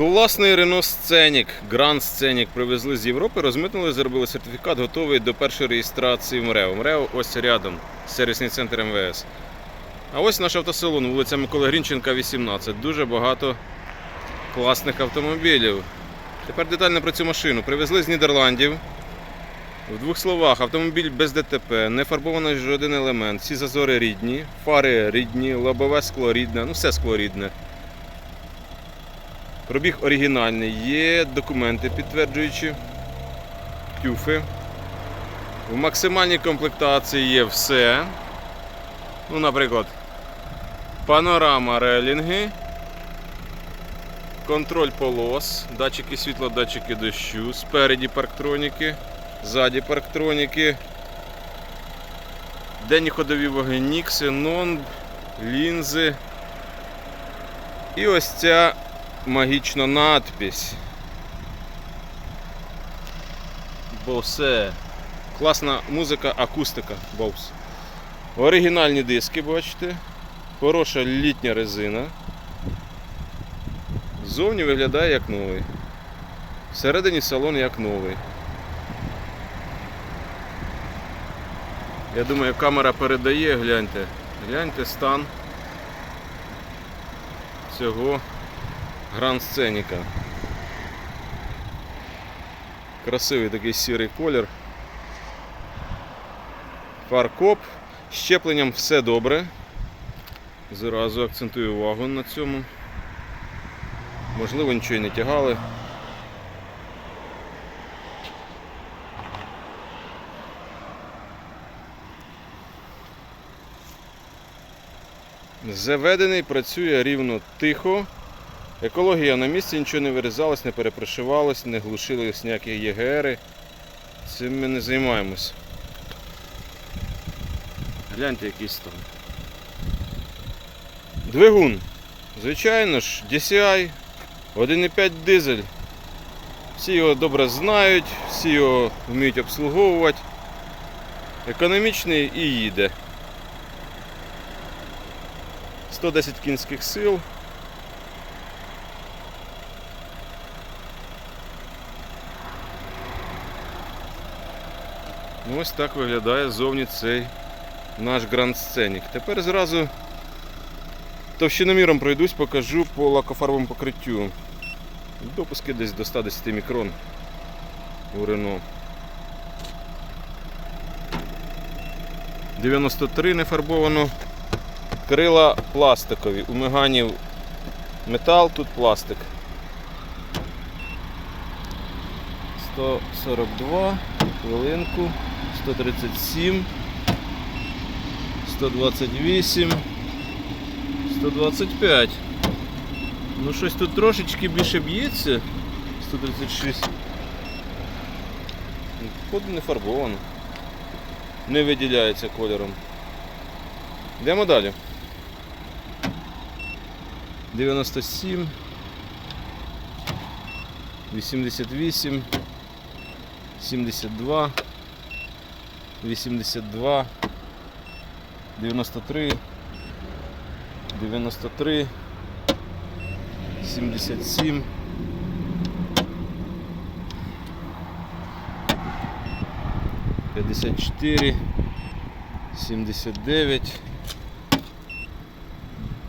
Класний Renault Scenic, Grand Scenic привезли з Європи, розмитнили, зробили сертифікат, готовий до першої реєстрації в МРЕО. МРЕО ось рядом, сервісний центр МВС. А ось наш автосалон, вулиця Миколи Грінченка, 18. Дуже багато класних автомобілів. Тепер детально про цю машину. Привезли з Нідерландів. В двох словах, автомобіль без ДТП, не фарбований жоден елемент, всі зазори рідні, фари рідні, лобове скло рідне, ну все скло рідне. Пробіг оригінальний, є документи підтверджуючі тюфи. В максимальній комплектації є все. Ну, наприклад, панорама релінги, контроль полос, датчики світла, датчики дощу, спереді парктроніки, ззаді парктроніки, денні ходові вогні, ксенон, лінзи. І ось ця магічна надпись. Bose. Класна музика, акустика Bose. Оригінальні диски, бачите. Хороша літня резина. Зовні виглядає як новий. Всередині салон як новий. Я думаю, камера передає, гляньте. Гляньте стан цього Гранд Сценіка. Красивий такий сірий колір. Фаркоп. З щепленням все добре. Зразу акцентую увагу на цьому. Можливо, нічого й не тягали. Заведений, працює рівно тихо. Екологія на місці, нічого не вирізалось, не перепрошивалось, не глушились ніякі ЄГРи. Цим ми не займаємось. Гляньте, який стан. Двигун. Звичайно ж, DCI, 1,5 дизель. Всі його добре знають, всі його вміють обслуговувати. Економічний і їде. 110 кінських сил. Ось так виглядає зовні цей наш гранд сценік. Тепер зразу товщиноміром пройдусь, покажу по лакофарбовому покриттю. Допуски десь до 110 мікрон у Рено. 93 не фарбовано. Крила пластикові. У меганів метал, тут пластик. 142, хвилинку, 137, 128, 125. Ну щось тут трошечки більше б'ється. 136. Походу не фарбовано. Не виділяється кольором. Йдемо далі. 97, 88, 72, 82, 93, 93, 77, 54, 79,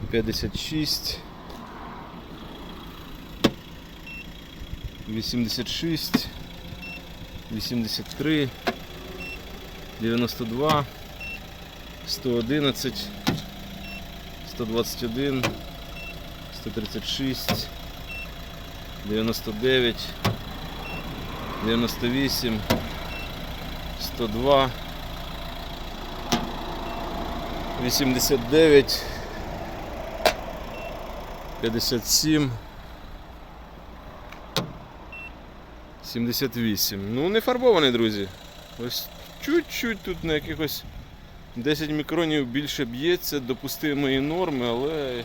56, 86, 83, 92, 111, 121, 136, 99, 98, 102, 89, 57, 78. Ну, не фарбований, друзі. Ось чуть-чуть тут на якихось 10 мікронів більше б'ється, допустимої норми, але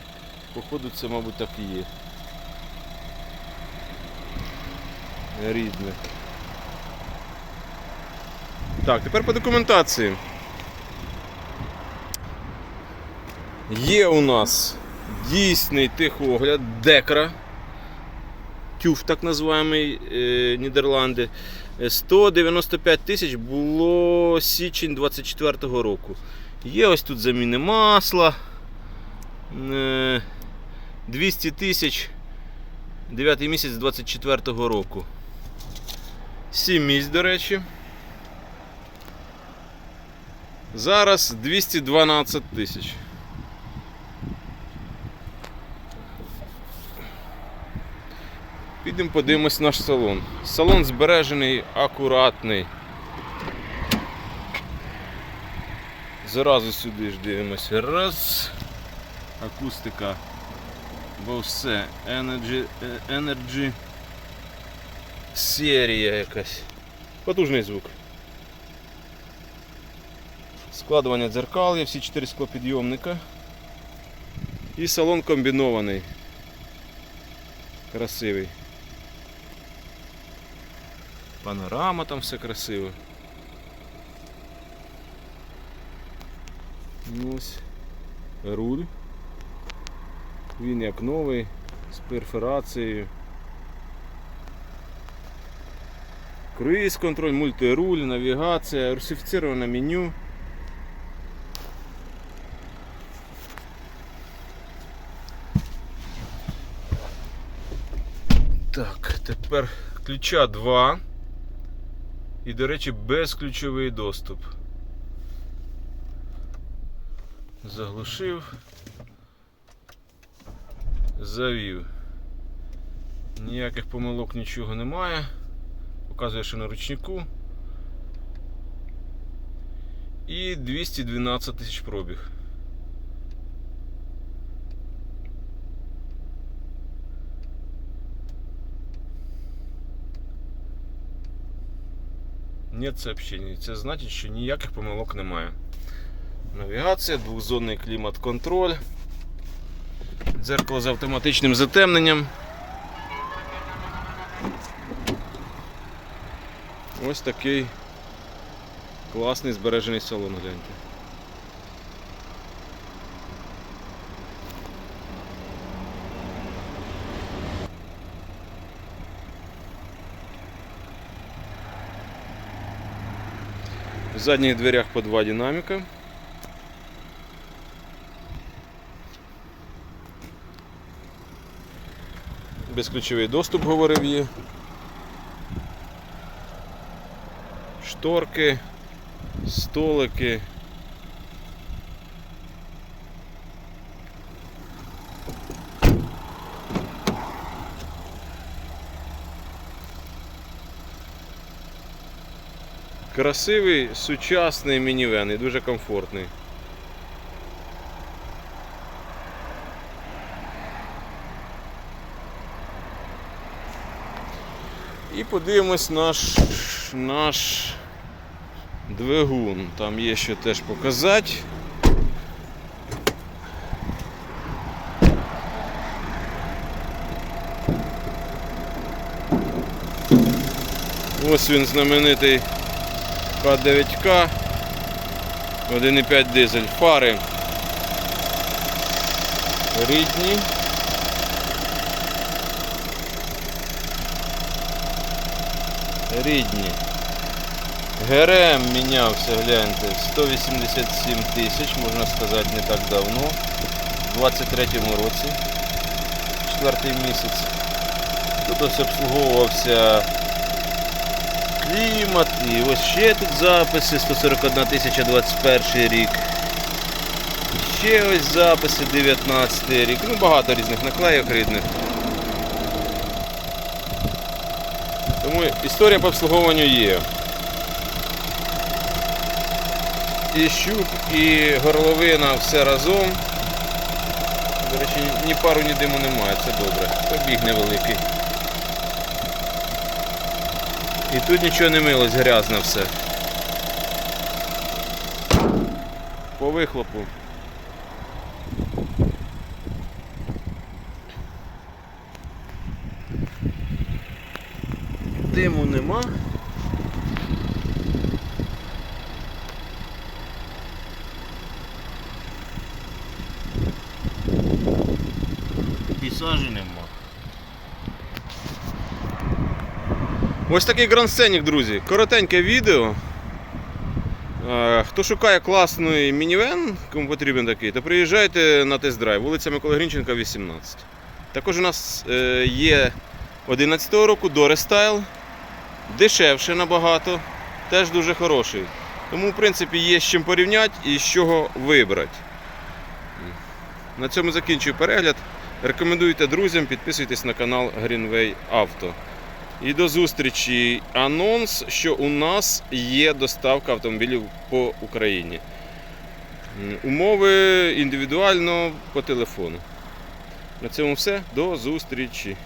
походу це, мабуть, так і є. Рідне. Так, тепер по документації. Є у нас дійсний техогляд Декра TÜV, так називаємий е, Нідерланди. Е, 195 тисяч було січень 24-го року. Є ось тут заміни масла. Е, 200 тисяч 9 місяць 24-го року. 7 місць, до речі. Зараз 212 тисяч. Підемо подивимось наш салон. Салон збережений, акуратний. Зразу сюди ж дивимося. Раз. Акустика. Бо все. Energy, е, Energy серія якась. Потужний звук. Складування дзеркал є, всі 4 склопідйомника. І салон комбінований. Красивий. Панорама там все красиво. Ось руль. Він як новий, з перфорацією. Круїз контроль, мультируль, навігація, русифіцироване меню. Так, тепер ключа 2. І, до речі, безключовий доступ. Заглушив. Завів. Ніяких помилок нічого немає. Показує, що на ручнику. І 212 тисяч пробіг. Нет сообщений. Це значить, що ніяких помилок немає. Навігація, двохзонний клімат-контроль. Дзеркало з автоматичним затемненням. Ось такий класний збережений салон, гляньте. В задніх дверях по два динамика. Безключовий доступ говорив є. Шторки, столики. Красивий сучасний мінівен і дуже комфортний. І подивимось наш, наш двигун. Там є що теж показати. Ось він знаменитий К9К 1,5 дизель. Фари рідні. Рідні. ГРМ мінявся, гляньте, 187 тисяч, можна сказати, не так давно. У 23-му році, четвертий місяць. Тут ось обслуговувався клімат і ось ще тут записи 141 тисяча 21 рік. Ще ось записи 19 рік. Ну багато різних наклейок рідних. Тому історія по обслуговуванню є. І щуп, і горловина все разом. До речі, ні пару, ні диму немає, це добре. Побіг невеликий. І тут нічого не милось, грязно все. По вихлопу. Диму нема. І нема. Ось такий Scenic, друзі. Коротеньке відео. Е, Хто шукає класний мінівен, кому потрібен такий, то приїжджайте на тест-драйв, вулиця Миколи Грінченка, 18. Також у нас е, є 11-го року до рестайл, дешевше набагато, теж дуже хороший. Тому, в принципі, є з чим порівняти і з чого вибрати. На цьому закінчую перегляд. Рекомендуйте друзям, підписуйтесь на канал Greenway Auto. І до зустрічі. Анонс, що у нас є доставка автомобілів по Україні. Умови індивідуально по телефону. На цьому все. До зустрічі.